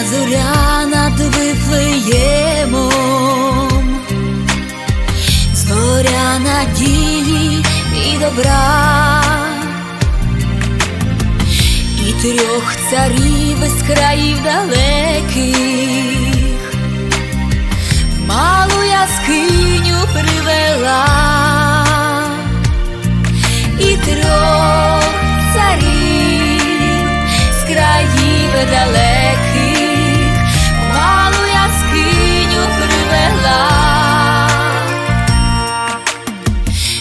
Ясна зоря над вифлеємом, зоря надії і добра, і трьох царів з країв далеких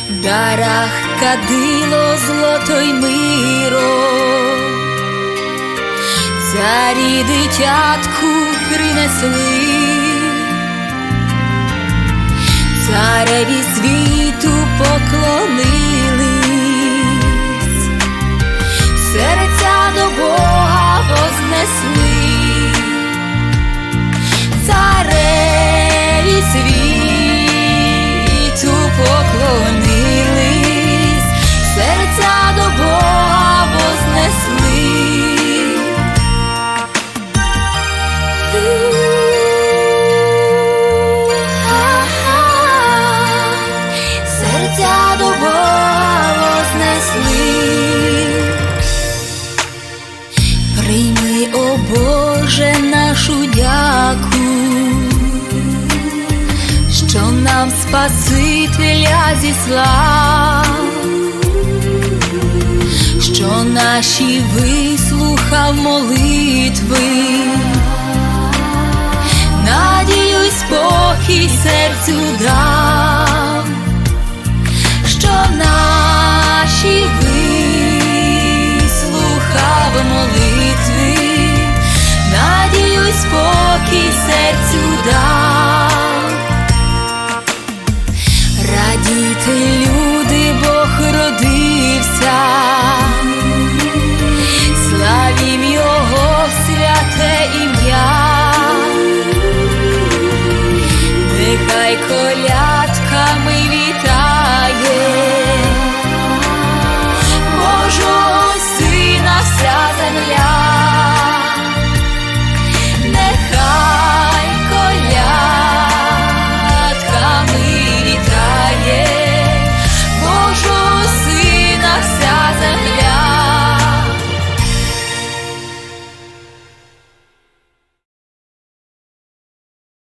Дарах кадило злото й миро, царі дитятку принесли, цареві світу О Боже, нашу дяку, що нам Спасителя зіслав, що наші вислухав молитви, надію спокій серцю дав,